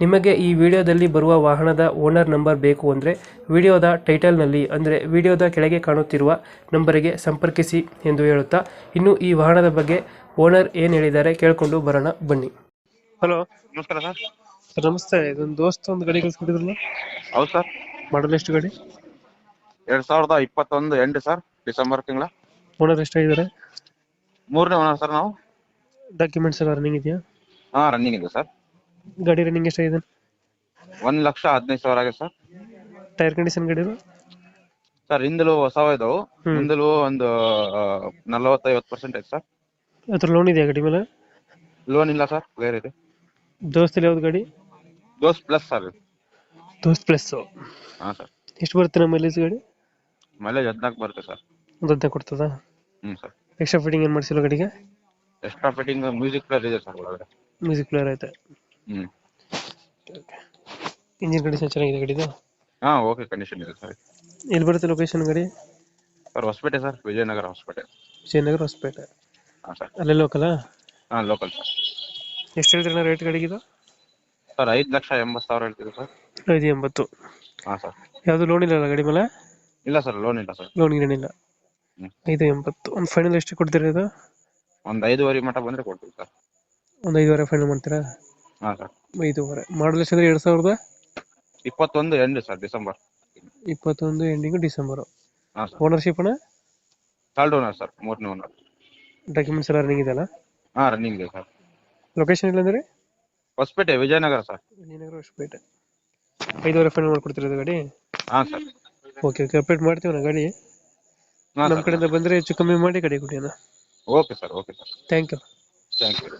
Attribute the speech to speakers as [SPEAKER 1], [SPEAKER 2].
[SPEAKER 1] ನಿಮಗೆ ಈ ವಿಡಿಯೋದಲ್ಲಿ ಬರುವ ವಾಹನದ ಓನರ್ ನಂಬರ್ ಬೇಕು ಅಂದರೆ ವಿಡಿಯೋದ ಟೈಟಲ್ನಲ್ಲಿ ಅಂದರೆ ವಿಡಿಯೋದ ಕೆಳಗೆ ಕಾಣುತ್ತಿರುವ ನಂಬರಿಗೆ ಸಂಪರ್ಕಿಸಿ ಎಂದು ಹೇಳುತ್ತಾ ಇನ್ನು ಈ ವಾಹನದ ಬಗ್ಗೆ ಓನರ್ ಏನು ಹೇಳಿದ್ದಾರೆ ಕೇಳಿಕೊಂಡು ಬರೋಣ ಬನ್ನಿ. ಹಲೋ
[SPEAKER 2] ನಮಸ್ಕಾರ ಸರ್.
[SPEAKER 1] ಸರ್ ನಮಸ್ತೆ. ಇದೊಂದು ದೋಸ್ತ ಒಂದು ಗಾಡಿ ಕಳಿಸ್ಕೊಟ್ಟಿದ್ರಲ್ಲ?
[SPEAKER 2] ಹೌದು ಸರ್.
[SPEAKER 1] ಮಾಡಲ್ ಎಷ್ಟು ಗಾಡಿ?
[SPEAKER 2] ಎರಡ್ ಸಾವಿರದ ಇಪ್ಪತ್ತೊಂದು ಎಂಟು ಸರ್ ಡಿಸೆಂಬರ್ ತಿಂಗಳ.
[SPEAKER 1] ಓನರ್ ಎಷ್ಟಾಗಿದ್ದಾರೆ?
[SPEAKER 2] ಮೂರನೇ ಓನರ್ ಸರ್ ನಾವು.
[SPEAKER 1] ಡಾಕ್ಯುಮೆಂಟ್ಸ್ ಎಲ್ಲ ರನ್ನಿಂಗ್ ಇದೆಯಾ?
[SPEAKER 2] ಹಾ ರನ್ನಿಂಗ್ ಇದೆ ಸರ್.
[SPEAKER 1] ಗಾಡಿ ರನ್ನಿಂಗ್ ಎಷ್ಟಾಗಿದೆ
[SPEAKER 2] ಒಂದ್ ಲಕ್ಷ ಹದಿನೈದು ಸಾವಿರ ಆಗಿದೆ ಸರ್.
[SPEAKER 1] ಟೈರ್ ಕಂಡೀಷನ್ ಗಾಡಿ
[SPEAKER 2] ಸರ್ ಹಿಂದಲು ಹೊಸವ ಇದಾವು.
[SPEAKER 1] ಹ್ಮ್.
[SPEAKER 2] ಹಿಂದಲು ಒಂದು ನಲವತ್ತೈವತ್ತು ಪರ್ಸೆಂಟ್ ಐತೆ ಸರ್.
[SPEAKER 1] ಅದ್ರ ಲೋನ್ ಇದೆಯಾ ಗಾಡಿ ಮೇಲೆ?
[SPEAKER 2] ಲೋನ್ ಇಲ್ಲ ಸರ್ ಬೇರೆ ಇದೆ.
[SPEAKER 1] ದೋಸ್ತಲ್ಲಿ ಯಾವ್ದು ಗಾಡಿ?
[SPEAKER 2] Dost plus sir
[SPEAKER 1] Dost plus.
[SPEAKER 2] ಹಾ ಸರ್.
[SPEAKER 1] ಎಷ್ಟು ಬರುತ್ತೆ ನಮ್ಮ ಮೈಲೇಜ್ ಗಾಡಿ?
[SPEAKER 2] ಮೈಲೇಜ್ ಹದಿನಾಲ್ಕು ಬರುತ್ತೆ ಸರ್.
[SPEAKER 1] ಹದಿನಾಲ್ಕು ಕೊಡ್ತದಾ?
[SPEAKER 2] ಹ್ಮ್ ಸರ್.
[SPEAKER 1] ಎಕ್ಸ್ಟ್ರಾ ಫಿಟ್ಟಿಂಗ್ ಏನು ಮಾಡಿಸಿಲ್ಲ ಗಾಡಿಗೆ?
[SPEAKER 2] ಎಕ್ಸ್ಟ್ರಾ ಫಿಟ್ಟಿಂಗ್ ಮ್ಯೂಸಿಕ್ ಪ್ಲೇಯರ್ ಇದೆ ಸರ್ ಒಳಗಡೆ.
[SPEAKER 1] ಮ್ಯೂಸಿಕ್ ಪ್ಲೇಯರ್ ಐತೆ.
[SPEAKER 2] ಹ್ಮ್.
[SPEAKER 1] ಇಂಜಿನ್ ಕಂಡೀಷನ್ ಚೆನ್ನಾಗಿದೆ ಗಾಡಿದು
[SPEAKER 2] ಹಾ ಓಕೆ ಕಂಡೀಷನ್ ಇದೆ ಸರ್.
[SPEAKER 1] ಎಲ್ಲಿ ಬರುತ್ತೆ ಲೊಕೇಶನ್ ಗಾಡಿ?
[SPEAKER 2] Sir Hosapete sir Vijayanagara Hosapete.
[SPEAKER 1] Vijayanagara Hosapete.
[SPEAKER 2] ಹಾ ಸರ್.
[SPEAKER 1] ಅಲ್ಲೇ ಲೋಕಲ್
[SPEAKER 2] ಹಾ ಲೋಕಲ್ ಸರ್.
[SPEAKER 1] ಎಷ್ಟು ಹೇಳ್ತೀರಣ್ಣ ರೇಟ್ ಗಾಡಿಗಿದು?
[SPEAKER 2] ಸರ್ ಐದು ಲಕ್ಷ ಎಂಬತ್ತು ಸಾವಿರ ಹೇಳ್ತೀವಿ ಸರ್.
[SPEAKER 1] ಐದು ಎಂಬತ್ತು.
[SPEAKER 2] ಹಾ ಸರ್.
[SPEAKER 1] ಯಾವುದು ಲೋನ್ ಇಲ್ಲ ಗಾಡಿ ಮೇಲೆ?
[SPEAKER 2] ಇಲ್ಲ ಸರ್ ಲೋನ್ ಇಲ್ಲ ಸರ್.
[SPEAKER 1] ಲೋನ್ ಏನಿಲ್ಲ.
[SPEAKER 2] ಹ್ಮ್.
[SPEAKER 1] ಐದು ಎಂಬತ್ತು. ಒಂದು ಫೈನಲ್ ಎಷ್ಟು ಕೊಡ್ತೀರಾ ಇದು?
[SPEAKER 2] ಒಂದ್ ಐದುವರೆ ಮಟ್ಟ ಬಂದ್ರೆ ಕೊಡ್ತೀವಿ ಸರ್.
[SPEAKER 1] ಒಂದು ಐದುವರೆ ಫೈನಲ್ ಮಾಡ್ತೀರಾ?
[SPEAKER 2] ಹಾ ಸರ್.
[SPEAKER 1] ಐದೂವರೆ. ಮಾಡಲ್ ಎಷ್ಟಂದ್ರೆ ಎರಡು ಸಾವಿರದ?
[SPEAKER 2] ಇಪ್ಪತ್ತೊಂದು ಎಂಡ್ ಸರ್ ಡಿಸೆಂಬರ್.
[SPEAKER 1] ಇಪ್ಪತ್ತೊಂದು ಎಂಡಿಂಗು ಡಿಸೆಂಬರು.
[SPEAKER 2] ಹಾಂ ಸರ್.
[SPEAKER 1] ಓನರ್ಶಿಪ್ ಅಣ್ಣ?
[SPEAKER 2] ಥರ್ಡ್ ಓನರ್ ಸರ್ ಮೂರನೇ ಓನರ್
[SPEAKER 1] ಡಾಕ್ಯುಮೆಂಟ್ಸ್ ಎಲ್ಲ ರನ್ನಿಂಗ್ ಇದೆಯಲ್ಲ?
[SPEAKER 2] ಹಾಂ ರನ್ನಿಂಗ್ ಇದೆ ಸರ್.
[SPEAKER 1] ಲೊಕೇಶನ್ ಇಲ್ಲಾಂದ್ರೆ
[SPEAKER 2] ಹೊಸಪೇಟೆ ವಿಜಯನಗರ ಸರ್.
[SPEAKER 1] ವಿಜಯನಗರ ಹೊಸಪೇಟೆ. ಐದುವರೆ ಫೈನಲ್ ಮಾಡ್ಕೊಡ್ತೀರಾ ಇದು ಗಾಡಿ?
[SPEAKER 2] ಹಾಂ ಸರ್.
[SPEAKER 1] ಓಕೆ ಓಕೆ ಅಪ್ಡೇಟ್ ಮಾಡ್ತೀವಿ ನಾ ಗಾಡಿ.
[SPEAKER 2] ಹಾ
[SPEAKER 1] ನಮ್ಮ
[SPEAKER 2] ಸರ್
[SPEAKER 1] ಕಡೆಯಿಂದ ಬಂದರೆ ಹೆಚ್ಚು ಕಮ್ಮಿ ಮಾಡಿ ಗಾಡಿ ಕೊಡಿ ಅಣ್ಣ.
[SPEAKER 2] Okay sir okay sir.
[SPEAKER 1] Thank you
[SPEAKER 2] thank you